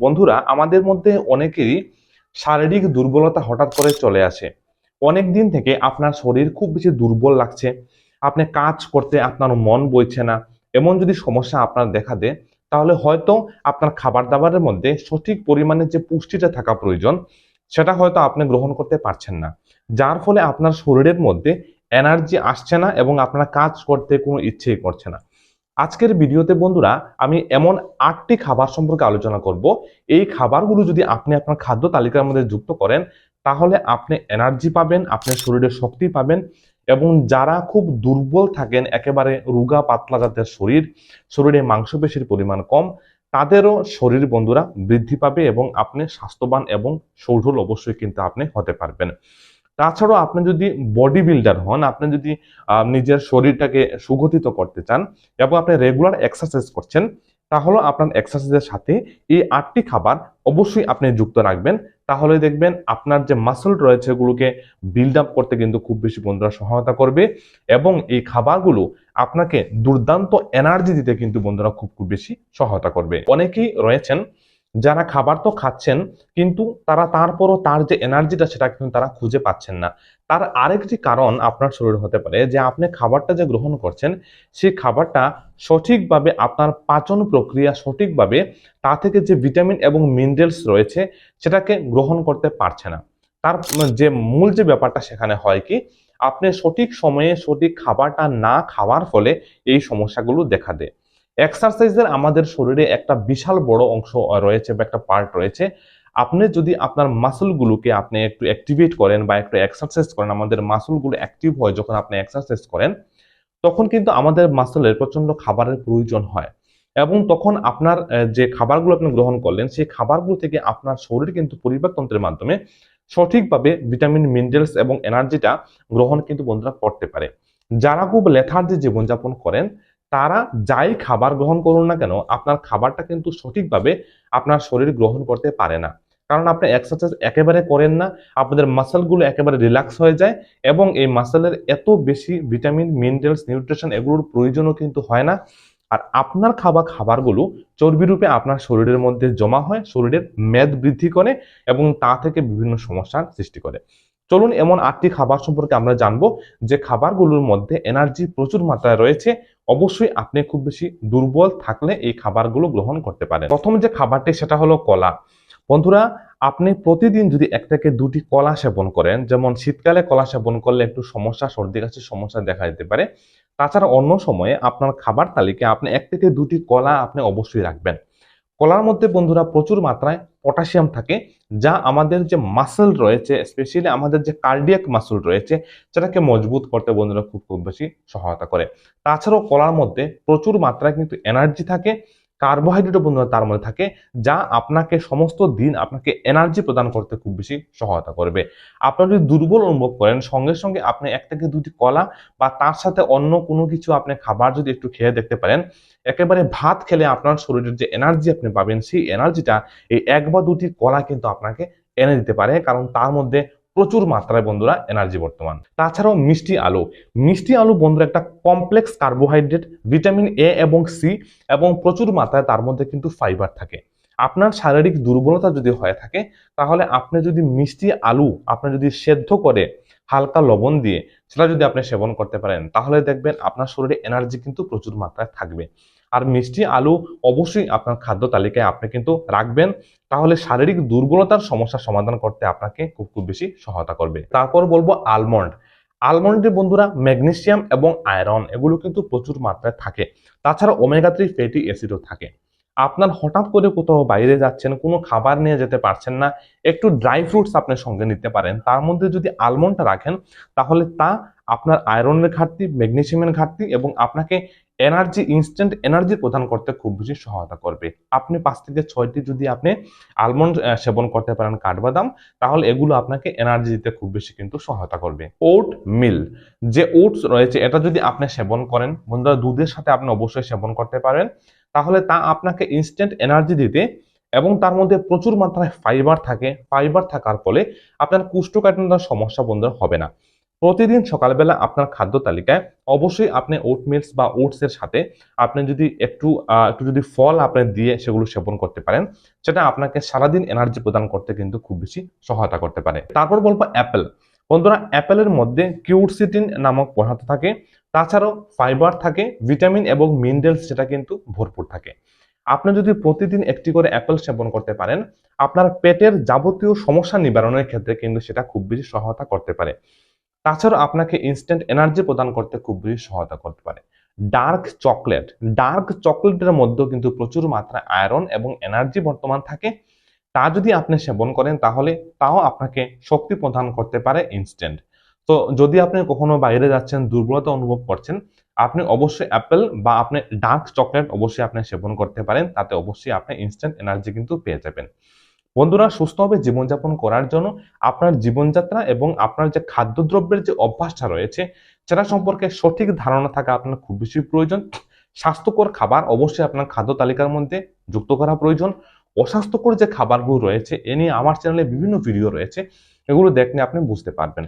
বন্ধুরা, আমাদের মধ্যে অনেকেরই শারীরিক দুর্বলতা হঠাৎ করে চলে আসে। অনেক দিন থেকে আপনার শরীর খুব বেশি দুর্বল লাগছে, আপনি কাজ করতে আপনার মন বইছে না, এমন যদি সমস্যা আপনার দেখা দেয়, তাহলে হয়তো আপনার খাবার দাবারের মধ্যে সঠিক পরিমাণে যে পুষ্টিটা থাকা প্রয়োজন, সেটা হয়তো আপনি গ্রহণ করতে পারছেন না। যার ফলে আপনার শরীরের মধ্যে এনার্জি আসছে না এবং আপনার কাজ করতে কোনো ইচ্ছেই করছে না। আজকের ভিডিওতে বন্ধুরা, আমি এমন আটটি খাবার সম্পর্কে আলোচনা করব। এই খাবারগুলো যদি আপনি আপনার খাদ্য তালিকার মধ্যে যুক্ত করেন, তাহলে আপনি এনার্জি পাবেন, আপনার শরীরে শক্তি পাবেন এবং যারা খুব দুর্বল থাকেন, একেবারে রুগা, পাতলা যাদের শরীর, শরীরে মাংসপেশির পরিমাণ কম, তাদেরও শরীর বন্ধুরা বৃদ্ধি পাবে এবং আপনি স্বাস্থ্যবান এবং সৌঢল অবশ্যই কিন্তু আপনি হতে পারবেন। তাছাড়াও আপনি যদি বডি বিল্ডার হন, আপনি যদি নিজের শরীরটাকে সুগঠিত করতে চান এবং আপনি রেগুলার এক্সারসাইজ করছেন, তাহলে আপনার এক্সারসাইজের সাথে এই আটটি খাবার অবশ্যই আপনি যুক্ত রাখবেন। তাহলে দেখবেন আপনার যে মাসল রয়েছে এগুলোকে বিল্ড আপ করতে কিন্তু খুব বেশি বন্ধুরা সহায়তা করবে এবং এই খাবারগুলো আপনাকে দুর্দান্ত এনার্জি দিতে কিন্তু বন্ধুরা খুব খুব বেশি সহায়তা করবে। অনেকেই রয়েছেন যারা খাবার তো খাচ্ছেন, কিন্তু তারা তারপরও তার যে এনার্জিটা সেটা কিন্তু তারা খুঁজে পাচ্ছেন না। তার আরেকটি কারণ আপনার শরীর হতে পারে যে, আপনি খাবারটা যে গ্রহণ করছেন সেই খাবারটা সঠিকভাবে আপনার পাচন প্রক্রিয়া সঠিকভাবে তা থেকে যে ভিটামিন এবং মিনারেলস রয়েছে, সেটাকে গ্রহণ করতে পারছে না। তার যে মূল যে ব্যাপারটা সেখানে হয় কি, আপনি সঠিক সময়ে সঠিক খাবারটা না খাওয়ার ফলে এই সমস্যাগুলো দেখা দেয়। এক্সারসাইজের আমাদের শরীরে একটা বিশাল বড় অংশ রয়েছে বা একটা পার্ট রয়েছে। আপনি যদি আপনার মাসলগুলোকে আপনি একটু অ্যাক্টিভেট করেন বা একটু এক্সারসাইজ করেন, আমাদের মাসলগুলো অ্যাক্টিভ হয় যখন আপনি এক্সারসাইজ করেন, তখন কিন্তু আমাদের মাসলের প্রচণ্ড খাবারের প্রয়োজন হয়। এবং তখন আপনার যে খাবারগুলো আপনি গ্রহণ করলেন, সেই খাবারগুলো থেকে আপনার শরীর কিন্তু পরিপাকতন্ত্রের মাধ্যমে সঠিকভাবে ভিটামিন মিনারেলস এবং এনার্জিটা গ্রহণ কিন্তু বন্ধুরা করতে পারে। যারা খুব লেথার্জি জীবনযাপন করেন তারা যাই খাবার গ্রহণ করুন না কেন, আপনার খাবারটা কিন্তু সঠিকভাবে আপনার শরীর গ্রহণ করতে পারে না। কারণ আপনি এক্সারসাইজ একেবারে করেন না, আপনাদের মাসেলগুলো একেবারে রিল্যাক্স হয়ে যায় এবং এই মাসেলের এত বেশি ভিটামিন মিনারেলস নিউট্রিশন এগুলোর প্রয়োজনও কিন্তু হয় না। আর আপনার খাওয়া খাবারগুলো চর্বি রূপে আপনার শরীরের মধ্যে জমা হয়, শরীরের মেদ বৃদ্ধি করে এবং তা থেকে বিভিন্ন সমস্যার সৃষ্টি করে। চলুন এমন আটটি খাবার সম্পর্কে আমরা জানব, যে খাবারগুলোর মধ্যে এনার্জি প্রচুর মাত্রায় রয়েছে। অবশ্যই আপনি খুব বেশি দুর্বল থাকলে এই খাবারগুলো গ্রহণ করতে পারেন। প্রথম যে খাবারটি, সেটা হলো কলা। বন্ধুরা, আপনি প্রতিদিন যদি এক থেকে দুটি কলা সেবন করেন, যেমন শীতকালে কলা সেবন করলে একটু সমস্যা, সর্দি কাশির সমস্যা দেখা দিতে পারে। তাছাড়া অন্য সময়ে আপনার খাবার তালিকায় আপনি এক থেকে দুটি কলা আপনি অবশ্যই রাখবেন। কলার মধ্যে বন্ধুরা প্রচুর মাত্রায় পটাশিয়াম থাকে, যা আমাদের যে মাসেল রয়েছে স্পেশালি আমাদের যে কার্ডিয়াক মাসল রয়েছে, সেটাকে মজবুত করতে বন্ধুরা খুব খুব বেশি সহায়তা করে। তাছাড়াও কলার মধ্যে প্রচুর মাত্রায় কিন্তু এনার্জি থাকে কার্বোহাইড্রেটও বন্ধুরা তার মধ্যে থাকে, যা আপনাকে সমস্ত দিন আপনাকে এনার্জি প্রদান করতে খুব বেশি সহায়তা করবে। আপনারা যদি দুর্বল অনুভব করেন, সঙ্গে সঙ্গে আপনি এক থেকে দুটি কলা বা তার সাথে অন্য কোনো কিছু আপনি খাবার যদি একটু খেয়ে দেখতে পারেন, একেবারে ভাত খেলে আপনার শরীরের যে এনার্জি আপনি পাবেন, সেই এনার্জিটা এই এক বা দুটি কলা কিন্তু আপনাকে এনে দিতে পারে। কারণ তার মধ্যে প্রচুর মাত্রায় বন্ধুরা এনার্জি বর্তমান। তাছাড়াও মিষ্টি আলু। মিষ্টি আলু বন্ধুরা একটা কমপ্লেক্স কার্বোহাইড্রেট ভিটামিন এ এবং সি এবং প্রচুর মাত্রায় তার মধ্যে কিন্তু ফাইবার থাকে। আপনার শারীরিক দুর্বলতা যদি হয়ে থাকে, তাহলে আপনি যদি মিষ্টি আলু আপনি যদি সেদ্ধ করে হালকা লবণ দিয়ে, সেটা যদি আপনি সেবন করতে পারেন, তাহলে দেখবেন আপনার শরীরে এনার্জি কিন্তু প্রচুর মাত্রায় থাকবে। আর মিষ্টি আলু অবশ্যই আপনার খাদ্য তালিকায় আপনি কিন্তু রাখবেন। তাহলে শারীরিক দুর্বলতার সমস্যার সমাধান করতে আপনাকে খুব খুব বেশি সহায়তা করবে। তারপর বলব আলমন্ড আলমন্ডের বন্ধুরা ম্যাগনেসিয়াম এবং আয়রন এগুলো কিন্তু প্রচুর মাত্রায় থাকে। তাছাড়া ওমেগা থ্রি ফ্যাটি অ্যাসিডও থাকে। আপনার হঠাৎ করে কোথাও বাইরে যাচ্ছেন, কোনো খাবার নিয়ে যেতে পারছেন না, একটু ড্রাই ফ্রুটস আপনি সঙ্গে নিতে পারেন। তার মধ্যে যদি আলমন্ডটা রাখেন, তাহলে তা আপনার আয়রনের ঘাটতি ম্যাগনেসিয়ামের ঘাটতি এবং আপনাকে এনার্জি ইনস্ট্যান্ট এনার্জি প্রদান করতে খুব বেশি সহায়তা করবে। আপনি পাঁচ থেকে ছয়টি যদি আপনি আলমন্ড সেবন করতে পারেন কাঠবাদাম তাহলে এগুলো আপনাকে এনার্জি দিতে খুব বেশি কিন্তু সহায়তা করবে। ওট মিল যে ওটস রয়েছে, এটা যদি আপনি সেবন করেন, বন্ধুরা, দুধের সাথে আপনি অবশ্যই সেবন করতে পারেন, তাহলে তা আপনাকে ইনস্ট্যান্ট এনার্জি দিতে এবং তার মধ্যে প্রচুর মাত্রায় ফাইবার থাকে। ফাইবার থাকার ফলে আপনার কুষ্ঠকাঠিন্যতার সমস্যা, বন্ধুরা, হবে না। প্রতিদিন সকালবেলা আপনার খাদ্য তালিকায় অবশ্যই আপনি ওটমিলস বা ওটস এর সাথে আপনি যদি একটু একটু যদি ফল আপনি দিয়ে সেগুলো সেবন করতে পারেন, সেটা আপনাকে সারাদিন এনার্জি প্রদান করতে কিন্তু খুব বেশি সহায়তা করতে পারে। তারপর বলব অ্যাপেল বন্ধুরা অ্যাপেলের মধ্যে কিউরসিটিন নামক পদার্থ থাকে, তাছাড়াও ফাইবার থাকে ভিটামিন এবং মিনারেলস সেটা কিন্তু ভরপুর থাকে। আপনি যদি প্রতিদিন একটি করে অ্যাপেল সেবন করতে পারেন, আপনার পেটের যাবতীয় সমস্যা নিবারণের ক্ষেত্রে কিন্তু সেটা খুব বেশি সহায়তা করতে পারে। তাছাড়াও আপনাকে ইনস্ট্যান্ট এনার্জি প্রদান করতে খুব বেশি সহায়তা করতে পারে। ডার্ক চকলেট ডার্ক চকলেটের মধ্যেও কিন্তু প্রচুর মাত্রায় আয়রন এবং এনার্জি বর্তমান থাকে। তা যদি আপনি সেবন করেন তাহলে তাও আপনাকে শক্তি প্রদান করতে পারে ইনস্ট্যান্ট তো যদি আপনি কখনো বাইরে যাচ্ছেন, দুর্বলতা অনুভব করছেন, আপনি অবশ্যই অ্যাপেল বা আপনি ডার্ক চকলেট অবশ্যই আপনি সেবন করতে পারেন। তাতে অবশ্যই আপনি ইনস্ট্যান্ট এনার্জি কিন্তু পেয়ে যাবেন। বন্ধুরা সুস্থভাবে জীবনযাপন করার জন্য আপনার জীবনযাত্রা এবং আপনার যে খাদ্যদ্রব্যের যে অভ্যাসটা রয়েছে, সেটা সম্পর্কে সঠিক ধারণা থাকা আপনার খুব বেশি প্রয়োজন। স্বাস্থ্যকর খাবার অবশ্যই আপনার খাদ্য তালিকার মধ্যে যুক্ত করা প্রয়োজন। অস্বাস্থ্যকর যে খাবারগুলো রয়েছে, এ নিয়ে আমার চ্যানেলে বিভিন্ন ভিডিও রয়েছে। এগুলো দেখলে আপনি বুঝতে পারবেন।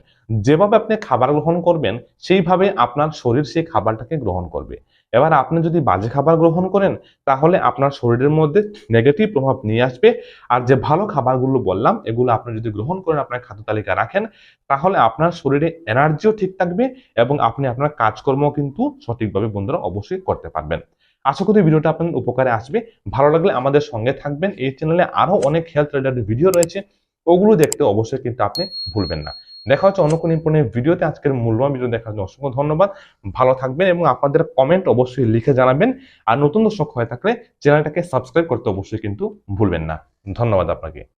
যেভাবে আপনি খাবার গ্রহণ করবেন, সেইভাবে আপনার শরীর সেই খাবারটাকে গ্রহণ করবে। এবার আপনি যদি বাজে খাবার গ্রহণ করেন, তাহলে আপনার শরীরের মধ্যে নেগেটিভ প্রভাব নিয়ে আসবে। আর যে ভালো খাবারগুলো বললাম, এগুলো আপনি যদি গ্রহণ করেন, আপনার খাদ্য তালিকা রাখেন, তাহলে আপনার শরীরে এনার্জিও ঠিক থাকবে এবং আপনি আপনার কাজকর্ম কিন্তু সঠিকভাবে বন্ধুরা অবশ্যই করতে পারবেন। আশা করি ভিডিওটা আপনার উপকারে আসবে। ভালো লাগলে আমাদের সঙ্গে থাকবেন। এই চ্যানেলে আরও অনেক হেলথ রিলেটেড ভিডিও রয়েছে। ওগুলো দেখতে অবশ্যই কিন্তু আপনি ভুলবেন না। দেখা হচ্ছে অন্য কোনো ইম্পর্টেন্ট ভিডিওতে আজকের মূল্যবান ভিডিও দেখার জন্য অসংখ্য ধন্যবাদ। ভালো থাকবেন এবং আপনাদের কমেন্ট অবশ্যই লিখে জানাবেন। আর নতুন দর্শক হয়ে থাকলে চ্যানেলটাকে সাবস্ক্রাইব করতে অবশ্যই কিন্তু ভুলবেন না। ধন্যবাদ আপনাকে।